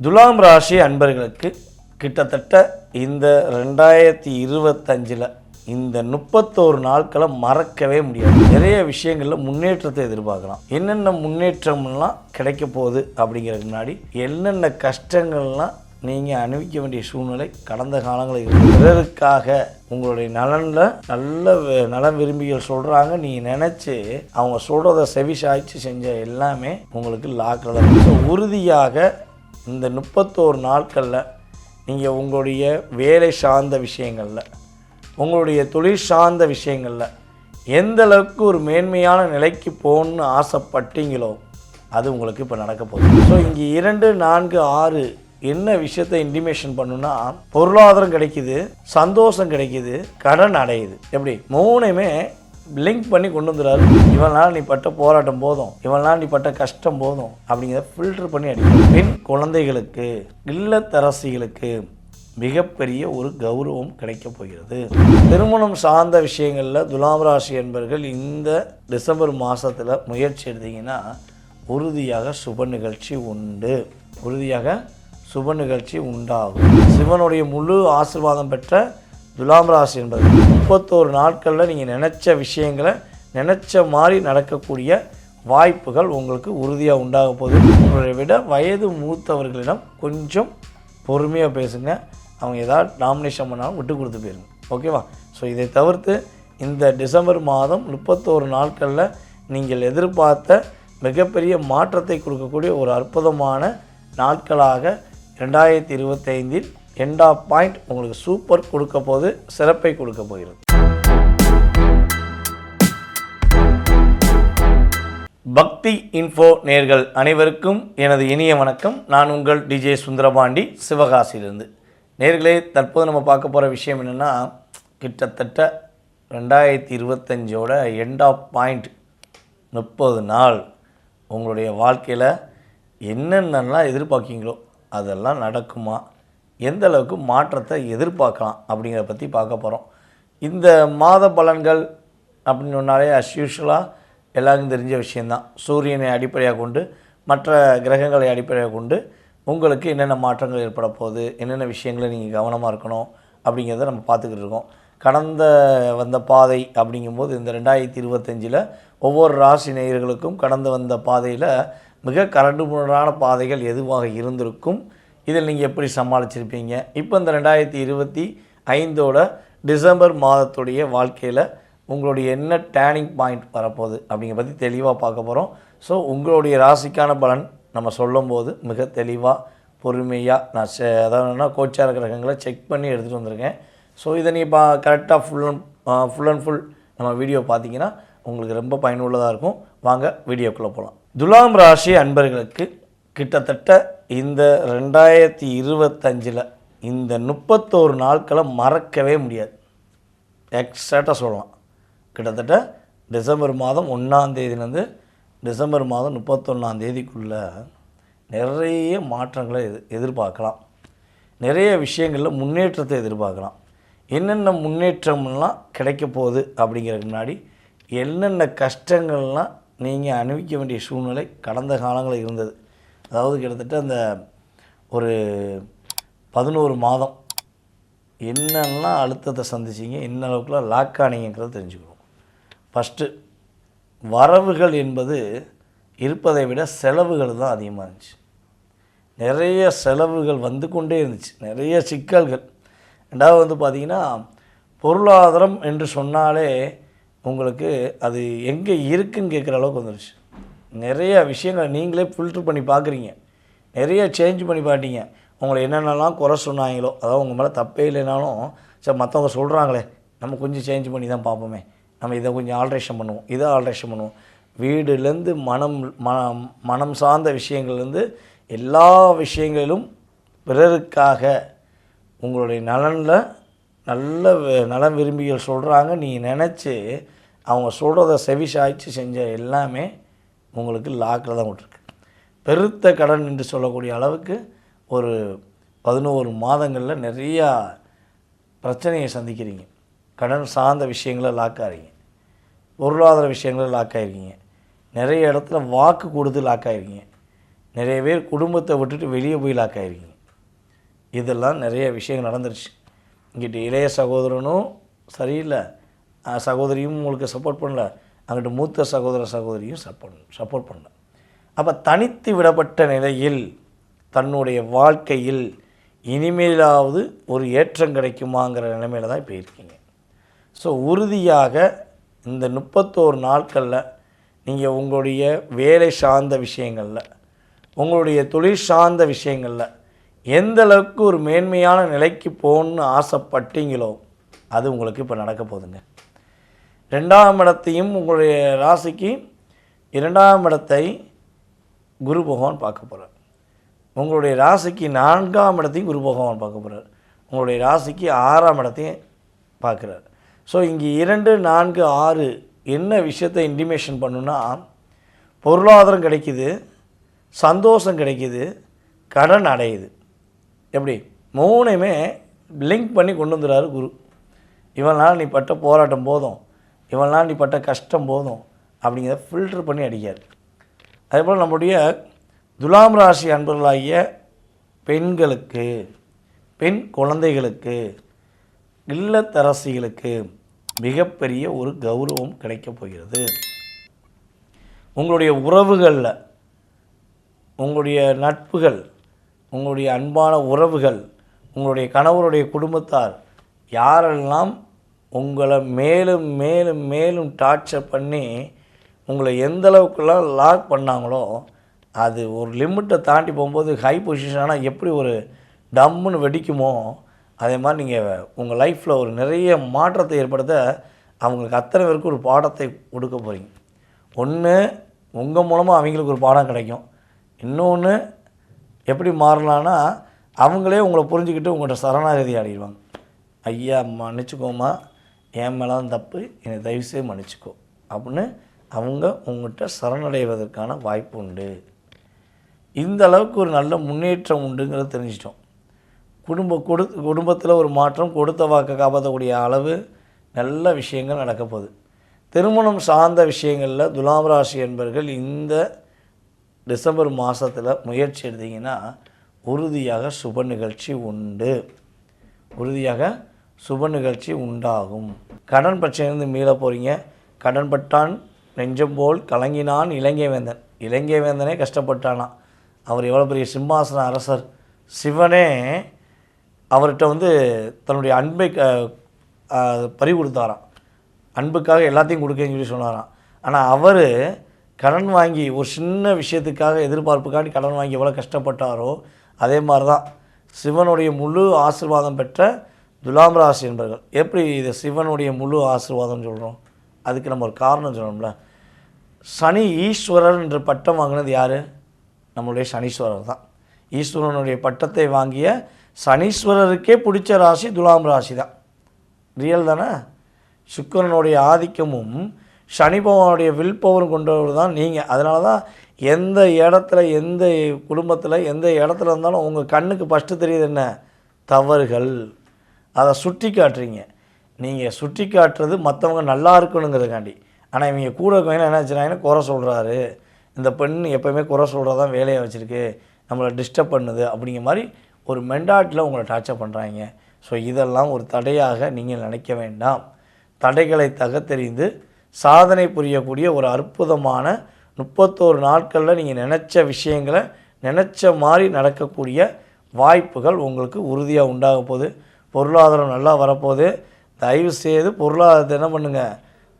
துலாம் ராசி அன்பர்களுக்கு கிட்டத்தட்ட இந்த ரெண்டாயிரத்தி இருபத்தஞ்சில் இந்த முப்பத்தோரு நாட்களை மறக்கவே முடியாது. நிறைய விஷயங்களில் முன்னேற்றத்தை எதிர்பார்க்கலாம். என்னென்ன முன்னேற்றம்லாம் கிடைக்க போகுது அப்படிங்கிறதுக்கு முன்னாடி என்னென்ன கஷ்டங்கள்லாம் நீங்கள் அனுபவிக்க வேண்டிய சூழ்நிலை கடந்த காலங்களில் பிறருக்காக உங்களுடைய நலனில் நல்ல நலம் விரும்பிகள் சொல்கிறாங்க நீங்கள் நினச்சி அவங்க சொல்கிறத செவி சாய்ச்சி செஞ்ச எல்லாமே உங்களுக்கு லாக்கில் தான் உறுதியாக இந்த முப்பத்தோரு நாட்களில் நீங்கள் உங்களுடைய வேலை சார்ந்த விஷயங்களில் உங்களுடைய தொழில் சார்ந்த விஷயங்களில் எந்த அளவுக்கு ஒரு மேன்மையான நிலைக்கு போகணுன்னு ஆசைப்பட்டீங்களோ அது உங்களுக்கு இப்போ நடக்க போகுது. ஸோ இங்கே இரண்டு நான்கு ஆறு என்ன விஷயத்தை இன்டிமேஷன் பண்ணுன்னா பொருளாதாரம் கிடைக்குது சந்தோஷம் கிடைக்குது கடன் அடையுது. எப்படி? மூணுமே லிங்க் பண்ணி கொண்டு வந்துடுறாரு. இவன் நீ பட்ட போராட்டம் போதும். இவன் நீ பட்ட கஷ்டம் போதும். அப்படிங்கிறத ஃபில்டர் பண்ணி அடிக்கும் பெண் குழந்தைகளுக்கு இல்லத்தரசிகளுக்கு மிகப்பெரிய ஒரு கௌரவம் கிடைக்கப் போகிறது. திருமணம் சார்ந்த விஷயங்களில் துலாம் ராசி என்பர்கள் இந்த டிசம்பர் மாதத்தில் முயற்சி எடுத்தீங்கன்னா உறுதியாக சுப நிகழ்ச்சி உண்டு. உறுதியாக சுப நிகழ்ச்சி உண்டாகும். சிவனுடைய முழு ஆசிர்வாதம் பெற்ற துலாம் ராசி என்பது முப்பத்தோரு நாட்களில் நீங்கள் நினச்ச விஷயங்களை நினச்ச மாதிரி நடக்கக்கூடிய வாய்ப்புகள் உங்களுக்கு உறுதியாக உண்டாக போகுது. உங்களை விட வயது மூத்தவர்களிடம் கொஞ்சம் பொறுமையாக பேசுங்க. அவங்க ஏதாவது நாமினேஷன் பண்ணாலும் விட்டு கொடுத்து போயிருங்க. ஓகேவா? ஸோ இதை தவிர்த்து இந்த டிசம்பர் மாதம் முப்பத்தோரு நாட்களில் நீங்கள் எதிர்பார்த்த மிகப்பெரிய மாற்றத்தை கொடுக்கக்கூடிய ஒரு அற்புதமான நாட்களாக ரெண்டாயிரத்தி இருபத்தைந்தில் எண்டா பாயிண்ட் உங்களுக்கு சூப்பர் கொடுக்க போது சிறப்பை கொடுக்க போகிறது. பக்தி இன்ஃபோ நேர்கள் அனைவருக்கும் எனது இனிய வணக்கம். நான் உங்கள் டிஜே சுந்தரபாண்டி சிவகாசியிலிருந்து. நேர்களே தற்போது நம்ம பார்க்க போகிற விஷயம் என்னென்னா கிட்டத்தட்ட ரெண்டாயிரத்தி இருபத்தஞ்சோட எண்ட் ஆஃப் பாயிண்ட் முப்பது நாள் உங்களுடைய வாழ்க்கையில் என்னென்னலாம் எதிர்பார்க்கீங்களோ அதெல்லாம் நடக்குமா? எந்த அளவுக்கு மாற்றத்தை எதிர்பார்க்கலாம் அப்படிங்கிறத பற்றி பார்க்க போகிறோம் இந்த மாத பலன்கள் அப்படின்னு சொன்னாலே அஸ் யூஷுவலாக எல்லாருக்கும் தெரிஞ்ச விஷயந்தான் சூரியனை அடிப்படையாக கொண்டு மற்ற கிரகங்களை அடிப்படையாக கொண்டு உங்களுக்கு என்னென்ன மாற்றங்கள் ஏற்பட போகுது என்னென்ன விஷயங்களை நீங்கள் கவனமாக இருக்கணும் அப்படிங்கிறத நம்ம பார்த்துக்கிட்டு இருக்கோம். கடந்த வந்த பாதை அப்படிங்கும்போது இந்த ரெண்டாயிரத்தி இருபத்தஞ்சில் ஒவ்வொரு ராசி நேயர்களுக்கும் கடந்து வந்த பாதையில் மிக கரடுமுரடான பாதைகள் எதுவாக இருந்திருக்கும் இதில் நீங்கள் எப்படி சமாளிச்சிருப்பீங்க? இப்போ இந்த ரெண்டாயிரத்தி இருபத்தி ஐந்தோட டிசம்பர் மாதத்துடைய வாழ்க்கையில் உங்களுடைய என்ன டேர்னிங் பாயிண்ட் வரப்போகுது அப்படிங்கிற பற்றி தெளிவாக பார்க்க போகிறோம் ஸோ உங்களுடைய ராசிக்கான பலன் நம்ம சொல்லும்போது மிக தெளிவாக பொறுமையாக நான் செ அதாவது கோச்சார கிரகங்களை செக் பண்ணி எடுத்துகிட்டு வந்திருக்கேன். ஸோ இதை நீ பா கரெக்டாக full and full and full நம்ம வீடியோ பார்த்தீங்கன்னா உங்களுக்கு ரொம்ப பயனுள்ளதாக இருக்கும். வாங்க வீடியோக்குள்ளே போகலாம் துலாம் ராசி அன்பர்களுக்கு கிட்டத்தட்ட இந்த ரெண்டாயிரத்தி இருபத்தஞ்சில் இந்த முப்பத்தோரு நாட்களை மறக்கவே முடியாது. எக்ஸாக்டாக சொல்லலாம். கிட்டத்தட்ட டிசம்பர் மாதம் ஒன்றாந்தேதியிலேருந்து டிசம்பர் மாதம் முப்பத்தொன்னாந்தேதிக்குள்ளே நிறைய மாற்றங்களை எதிர் எதிர்பார்க்கலாம். நிறைய விஷயங்களில் முன்னேற்றத்தை எதிர்பார்க்கலாம். என்னென்ன முன்னேற்றம்லாம் கிடைக்க போகுது அப்படிங்கிறதுக்கு முன்னாடி என்னென்ன கஷ்டங்கள்லாம் நீங்கள் அனுபவிக்க வேண்டிய சூழ்நிலை கடந்த காலங்களில் இருந்தது. அதாவது கிட்டத்தட்ட அந்த ஒரு பதினோரு மாதம் என்னெல்லாம் அழுத்தத்தை சந்திச்சிங்க என்ன அளவுக்குலாம் லாக் ஆனீங்கிறத தெரிஞ்சுக்கணும். ஃபஸ்ட்டு வரவுகள் என்பது இருப்பதை விட செலவுகள் தான் அதிகமாக இருந்துச்சு. நிறைய செலவுகள் வந்து கொண்டே இருந்துச்சு. நிறைய சிக்கல்கள். ரெண்டாவது வந்து பார்த்திங்கன்னா பொருளாதாரம் என்று சொன்னாலே உங்களுக்கு அது எங்கே இருக்குன்னு கேட்குற அளவுக்கு வந்துருச்சு. நிறைய விஷயங்களை நீங்களே ஃபில்ட்ரு பண்ணி பார்க்குறீங்க. நிறைய சேஞ்ச் பண்ணி பார்த்தீங்க உங்களை என்னென்னலாம் குறை சொன்னாங்களோ அதாவது உங்கள் மேலே தப்பே இல்லைனாலும் சரி மற்றவங்க சொல்கிறாங்களே நம்ம கொஞ்சம் சேஞ்ச் பண்ணி தான் பார்ப்போமே. நம்ம இதை கொஞ்சம் ஆல்ட்ரேஷன் பண்ணுவோம் இதை ஆல்ட்ரேஷன் பண்ணுவோம். வீடுலேருந்து மனம் மனம் மனம் சார்ந்த விஷயங்கள்லேருந்து எல்லா விஷயங்களிலும் பிறருக்காக உங்களுடைய நலனில் நல்ல நலம் விரும்பிகள் சொல்கிறாங்க நீங்கள் நினச்சி அவங்க சொல்கிறத செவி சாய்ச்சி செஞ்ச எல்லாமே உங்களுக்கு லாக்கில் தான் விட்டுருக்கு. பெருத்த கடன் என்று சொல்லக்கூடிய அளவுக்கு ஒரு பதினோரு மாதங்களில் நிறையா பிரச்சனையை சந்திக்கிறீங்க. கடன் சார்ந்த விஷயங்களை லாக் ஆகிறீங்க. பொருளாதார விஷயங்களை லாக் ஆகிருக்கீங்க நிறைய இடத்துல வாக்கு கொடுத்து லாக் ஆகிருக்கீங்க நிறைய பேர் குடும்பத்தை விட்டுட்டு வெளியே போய் லாக் இதெல்லாம் நிறைய விஷயங்கள் நடந்துருச்சு. இங்கிட்ட இளைய சகோதரனும் சரியில்லை. சகோதரியும் உங்களுக்கு சப்போர்ட் பண்ணல. அங்கிட்டு மூத்த சகோதர சகோதரியும் சப்போர்ட் சப்போர்ட் பண்ணல அப்போ தனித்து விடப்பட்ட நிலையில் தன்னுடைய வாழ்க்கையில் இனிமேலாவது ஒரு ஏற்றம் கிடைக்குமாங்கிற நிலைமையில தான் இப்போ இருக்கீங்க. ஸோ உறுதியாக இந்த முப்பத்தோரு நாட்களில் நீங்கள் உங்களுடைய வேலை சார்ந்த விஷயங்களில் உங்களுடைய தொழில் சார்ந்த விஷயங்களில் எந்த அளவுக்கு ஒரு மேன்மையான நிலைக்கு போகணுன்னு ஆசைப்பட்டீங்களோ அது உங்களுக்கு இப்போ நடக்க போகுதுங்க. ரெண்டாம் இடத்தையும் உங்களுடைய ராசிக்கு இரண்டாம் இடத்தை குரு பகவான் பார்க்க போகிறார் உங்களுடைய ராசிக்கு நான்காம் இடத்தையும் குரு பகவான் பார்க்க போகிறார் உங்களுடைய ராசிக்கு ஆறாம் இடத்தையும் பார்க்குறார். ஸோ இங்கே இரண்டு நான்கு ஆறு என்ன விஷயத்தை இன்டிமேஷன் பண்ணுன்னா பொருளாதாரம் கிடைக்கிது சந்தோஷம் கிடைக்கிது கடன் அடையுது. எப்படி? மூணையுமே லிங்க் பண்ணி கொண்டு வந்துடுறாரு குரு. இவன் நீ பட்ட போராட்டம் போதும். இவன்லாம் நீ பட்ட கஷ்டம் போதும் அப்படிங்கிறத ஃபில்டர் பண்ணி அடிக்காரு அதே போல் நம்முடைய துலாம் ராசி அன்பர்களாகிய பெண்களுக்கு பெண் குழந்தைகளுக்கு இல்லத்தரசிகளுக்கு மிகப்பெரிய ஒரு கௌரவம் கிடைக்கப் போகிறது. உங்களுடைய உறவுகளில் உங்களுடைய நட்புகள் உங்களுடைய அன்பான உறவுகள் உங்களுடைய கணவருடைய குடும்பத்தார் யாரெல்லாம் உங்களை மேலும் மேலும் மேலும் டார்ச்சர் பண்ணி உங்களை எந்த அளவுக்குலாம் லாக் பண்ணாங்களோ அது ஒரு லிமிட்டை தாண்டி போகும்போது ஹை பொசிஷனாக எப்படி ஒரு டம்முன்னு வெடிக்குமோ அதே மாதிரி நீங்கள் உங்கள் லைஃப்பில் ஒரு நிறைய மாற்றத்தை ஏற்படுத்த அவங்களுக்கு அத்தனை பேருக்கு ஒரு பாடத்தை கொடுக்க போகிறீங்க ஒன்று உங்கள் மூலமாக அவங்களுக்கு ஒரு பாடம் கிடைக்கும். இன்னொன்று எப்படி மாறலான்னா அவங்களே உங்களை புரிஞ்சுக்கிட்டு உங்கள்கிட்ட சரணாகதி ஆடிடுவாங்க. ஐயா மன்னிச்சுக்கோமா என் மேலே தான் தப்பு என்னை தயவுசெய்து மன்னிச்சுக்கோ. அப்படின்னு அவங்க உங்கள்கிட்ட சரணடைவதற்கான வாய்ப்பு உண்டு. இந்த அளவுக்கு ஒரு நல்ல முன்னேற்றம் உண்டுங்கிறத தெரிஞ்சிட்டோம் குடும்ப கொடு குடும்பத்தில் ஒரு மாற்றம் கொடுத்த வாக்கை காப்பாற்றக்கூடிய அளவு நல்ல விஷயங்கள் நடக்க போகுது. திருமணம் சார்ந்த விஷயங்களில் துலாம் ராசி என்பர்கள் இந்த டிசம்பர் மாதத்தில் முயற்சி எடுத்திங்கன்னா உறுதியாக சுப நிகழ்ச்சி உண்டு. உறுதியாக சுப நிகழ்ச்சி உண்டாகும். கடன் பிரச்சனையிலிருந்து மீள போகிறீங்க கடன் பட்டான் நெஞ்சம் போல் கலங்கினான் இலங்கை வேந்தன் இலங்கை வேந்தனே கஷ்டப்பட்டானாம் அவர் எவ்வளோ பெரிய சிம்மாசன அரசர். சிவனே அவர்கிட்ட வந்து தன்னுடைய அன்பை க பறி கொடுத்தாராம் அன்புக்காக எல்லாத்தையும் கொடுக்கன்னு சொல்லி சொன்னாராம். ஆனால் அவர் கடன் வாங்கி ஒரு சின்ன விஷயத்துக்காக எதிர்பார்ப்புக்காண்டி கடன் வாங்கி எவ்வளோ கஷ்டப்பட்டாரோ அதே மாதிரி தான் சிவனுடைய முழு ஆசீர்வாதம் பெற்ற துலாம் ராசி என்பர்கள் எப்படி இது சிவனுடைய முழு ஆசீர்வாதம் சொல்கிறோம் அதுக்கு நம்ம ஒரு காரணம் சொல்லணும்ல. சனி ஈஸ்வரர் என்ற பட்டம் வாங்கினது யார்? நம்மளுடைய சனீஸ்வரர் தான். ஈஸ்வரனுடைய பட்டத்தை வாங்கிய சனீஸ்வரருக்கே பிடிச்ச ராசி துலாம் ராசி தான். ரியல் தானே? சுக்கிரனுடைய ஆதிக்கமும் சனி பகவானுடைய வில் பவரும் கொண்டவர் தான் நீங்கள் அதனால தான் எந்த இடத்துல எந்த குடும்பத்தில் எந்த இடத்துல இருந்தாலும் உங்கள் கண்ணுக்கு ஃபஸ்ட்டு தெரியுது என்ன? தவறுகள். அதை சுட்டி காட்டுறீங்க. நீங்கள் சுட்டி காட்டுறது மற்றவங்க நல்லா இருக்கணுங்கிறதுக்காண்டி. ஆனால் இவங்க கூட இருக்கவங்க என்ன வச்சுறாங்கன்னா குறை சொல்கிறாரு இந்த பெண் எப்போயுமே குறை சொல்கிறதான் வேலையை வச்சுருக்கு. நம்மளை டிஸ்டர்ப் பண்ணுது அப்படிங்கிற மாதிரி ஒரு மெண்டாட்டில் உங்களை டார்ச்சர் பண்ணுறாங்க ஸோ இதெல்லாம் ஒரு தடையாக நீங்கள் நினைக்க வேண்டாம். தடைகளை தகத்தெறிந்து சாதனை புரியக்கூடிய ஒரு அற்புதமான முப்பத்தோரு நாட்களில் நீங்கள் நினச்ச விஷயங்களை நினச்ச மாதிரி நடக்கக்கூடிய வாய்ப்புகள் உங்களுக்கு உறுதியாக உண்டாக போகுது. பொருளாதாரம் நல்லா வரப்போகுது. தயவு செய்து பொருளாதாரத்தை என்ன பண்ணுங்கள்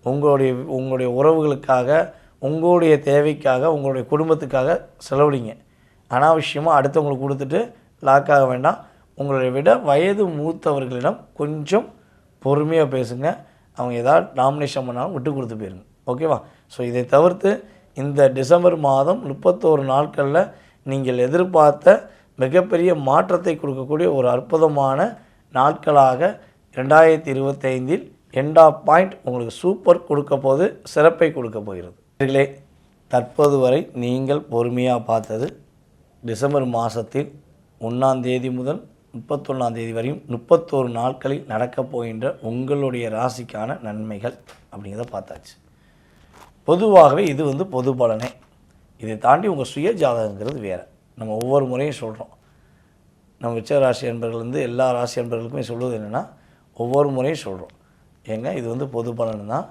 உங்களுடைய உங்களுடைய உறவுகளுக்காக உங்களுடைய தேவைக்காக உங்களுடைய குடும்பத்துக்காக செலவழிங்க அனாவசியமாக அடுத்தவங்களுக்கு கொடுத்துட்டு லாக் ஆக வேண்டாம். உங்களை விட வயது மூத்தவர்களிடம் கொஞ்சம் பொறுமையாக பேசுங்க. அவங்க ஏதாவது நாமினேஷன் பண்ணாலும் விட்டு கொடுத்து போயிருங்க. ஓகேவா ஸோ இதை தவிர்த்து இந்த டிசம்பர் மாதம் முப்பத்தோரு நாட்களில் நீங்கள் எதிர்பார்த்த மிகப்பெரிய மாற்றத்தை கொடுக்கக்கூடிய ஒரு அற்புதமான நாட்களாக ரெண்டாயிரத்தி இருபத்தைந்தில் எண்டா பாயிண்ட் உங்களுக்கு சூப்பர் கொடுக்க போது சிறப்பை கொடுக்க போகிறது. இவர்களே தற்போது வரை நீங்கள் பொறுமையாக பார்த்தது டிசம்பர் மாதத்தில் ஒன்றாம் தேதி முதல் முப்பத்தொன்னாம் தேதி வரையும் முப்பத்தோரு நாட்களில் நடக்கப் போகின்ற உங்களுடைய ராசிக்கான நன்மைகள் அப்படிங்கிறத பார்த்தாச்சு. பொதுவாகவே இது வந்து பொது பலனே. இதை தாண்டி உங்கள் சுய ஜாதகங்கிறது வேறு. நம்ம ஒவ்வொரு முறையும் சொல்கிறோம் நம்ம உச்ச ராசி அன்பர்கள் வந்து எல்லா ராசி அன்பர்களுக்குமே சொல்வது என்னென்னா ஒவ்வொரு முறையும் சொல்கிறோம் ஏங்க இது வந்து பொது பலன் தான்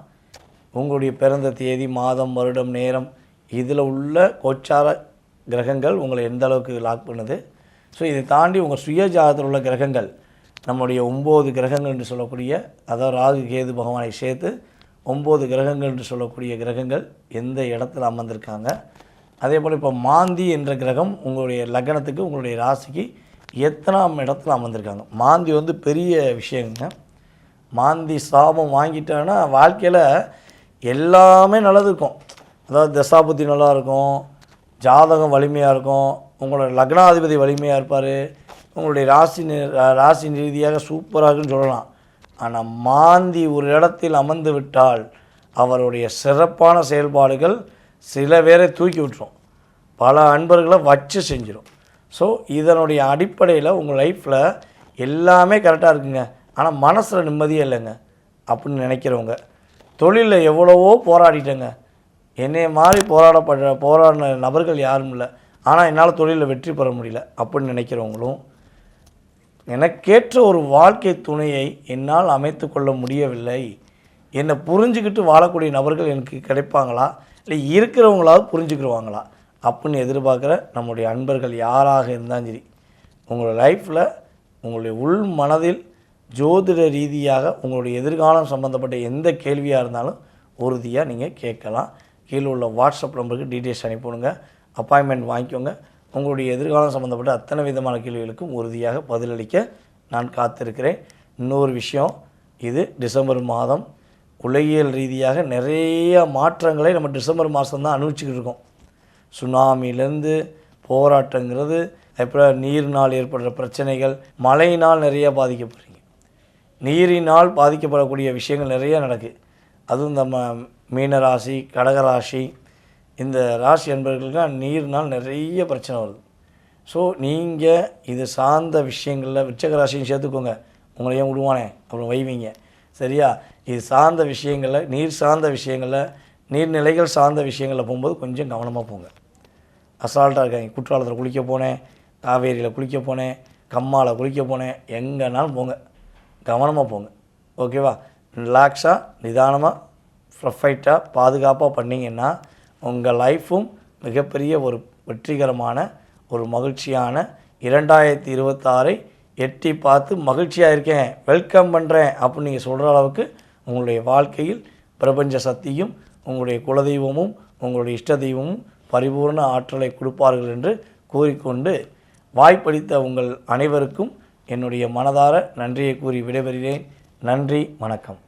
உங்களுடைய பிறந்த தேதி மாதம் வருடம் நேரம் இதில் உள்ள கோச்சார கிரகங்கள் உங்களை எந்த அளவுக்கு லாக் பண்ணுது? ஸோ இதை தாண்டி உங்கள் சுயஜாதத்தில் உள்ள கிரகங்கள் நம்முடைய ஒம்பது கிரகங்கள் என்று சொல்லக்கூடிய அதாவது ராகு கேது பகவானை சேர்த்து ஒம்பது கிரகங்கள் என்று சொல்லக்கூடிய கிரகங்கள் எந்த இடத்துல அமர்ந்திருக்காங்க? அதே போல் இப்போ மாந்தி என்ற கிரகம் உங்களுடைய லக்னத்துக்கு உங்களுடைய ராசிக்கு எத்தனாம் இடத்துல அமர்ந்திருக்காங்க? மாந்தி வந்து பெரிய விஷயங்க. மாந்தி சாபம் வாங்கிட்டான்னா வாழ்க்கையில் எல்லாமே நல்லது இருக்கும். அதாவது தசாபுத்தி நல்லா இருக்கும் ஜாதகம் வலிமையாக இருக்கும் உங்களோட லக்னாதிபதி வலிமையாக இருப்பார் உங்களுடைய ராசி ராசி ரீதியாக சூப்பராக இருக்குன்னு சொல்லலாம். ஆனால் மாந்தி ஒரு இடத்தில் அமர்ந்து விட்டால் அவருடைய சிறப்பான செயல்பாடுகள் சில பேரை தூக்கி விட்டுரும். பல அன்பர்களை வச்சு செஞ்சிடும் ஸோ இதனுடைய அடிப்படையில் உங்கள் லைஃப்பில் எல்லாமே கரெக்டாக இருக்குங்க. ஆனால் மனசில் நிம்மதியே இல்லைங்க. அப்படின்னு நினைக்கிறவங்க. தொழிலில் எவ்வளவோ போராடிட்டேங்க. என்னைய மாதிரி போராடப்பட போராடின நபர்கள் யாரும் இல்லை. ஆனால் என்னால் தொழிலில் வெற்றி பெற முடியல அப்படின்னு நினைக்கிறவங்களும் எனக்கேற்ற ஒரு வாழ்க்கை துணையை என்னால் அமைத்து கொள்ள முடியவில்லை. என்னை புரிஞ்சுக்கிட்டு வாழக்கூடிய நபர்கள் எனக்கு கிடைப்பாங்களா? இல்லை இருக்கிறவங்களாவது புரிஞ்சுக்கிடுவாங்களா அப்படின்னு எதிர்பார்க்குற நம்முடைய அன்பர்கள் யாராக இருந்தாலும் சரி உங்களோட லைஃப்பில் உங்களுடைய உள் மனதில் ஜோதிட ரீதியாக உங்களுடைய எதிர்காலம் சம்மந்தப்பட்ட எந்த கேள்வியாக இருந்தாலும் உறுதியாக நீங்கள் கேட்கலாம். கீழே உள்ள வாட்ஸ்அப் நம்பருக்கு டீட்டெயில்ஸ் அனுப்பிவிடுங்க. அப்பாயின்மெண்ட் வாங்கிக்கோங்க. உங்களுடைய எதிர்காலம் சம்மந்தப்பட்ட அத்தனை விதமான கேள்விகளுக்கும் உறுதியாக பதிலளிக்க நான் காத்திருக்கிறேன். இன்னொரு விஷயம் இது டிசம்பர் மாதம். உலகியல் ரீதியாக நிறைய மாற்றங்களை நம்ம டிசம்பர் மாதம் தான் அனுபவிச்சுக்கிட்டு இருக்கோம். சுனாமிலேருந்து போராட்டங்கிறது அப்புறம் நீரினால் ஏற்படுற பிரச்சனைகள் மழையினால் நிறைய பாதிக்கப்படுறீங்க. நீரினால் பாதிக்கப்படக்கூடிய விஷயங்கள் நிறைய நடக்குது அதுவும் நம்ம மீனராசி கடகராசி இந்த ராசி என்பவர்களுக்கெல்லாம் நீர்னால் நிறைய பிரச்சனை வருது. ஸோ நீங்கள் இது சார்ந்த விஷயங்களில் விச்சக ராசியும் சேர்த்துக்கோங்க. உங்களையும் விடுவானே? அப்புறம் வைவீங்க. சரியா? இது சார்ந்த விஷயங்களில் நீர் சார்ந்த விஷயங்களில் நீர்நிலைகள் சார்ந்த விஷயங்களில் போகும்போது கொஞ்சம் கவனமாக போங்க. அசால்ட்டாக இருக்காங்க குற்றாலத்தில் குளிக்க போனேன் காவேரியில் குளிக்க போனேன் கம்மாவில் குளிக்க போனேன் எங்கேனாலும் போங்க. கவனமாக போங்க. ஓகேவா? ரிலாக்ஸாக நிதானமாக ப்ரொஃபைட்டாக பாதுகாப்பாக பண்ணிங்கன்னா உங்கள் லைஃப்பும் மிகப்பெரிய ஒரு வெற்றிகரமான ஒரு மகிழ்ச்சியான இரண்டாயிரத்தி இருபத்தாறை எட்டி பார்த்து மகிழ்ச்சியாக இருக்கேன் வெல்கம் பண்ணுறேன் அப்படின்னு நீங்கள் சொல்கிற அளவுக்கு உங்களுடைய வாழ்க்கையில் பிரபஞ்ச சக்தியும் உங்களுடைய குலதெய்வமும் உங்களுடைய இஷ்ட தெய்வமும் பரிபூர்ண ஆற்றலை கொடுப்பார்கள் என்று கூறிக்கொண்டு வாய்ப்பளித்த உங்கள் அனைவருக்கும் என்னுடைய மனதார நன்றியை கூறி விடைபெறுகிறேன். நன்றி வணக்கம்.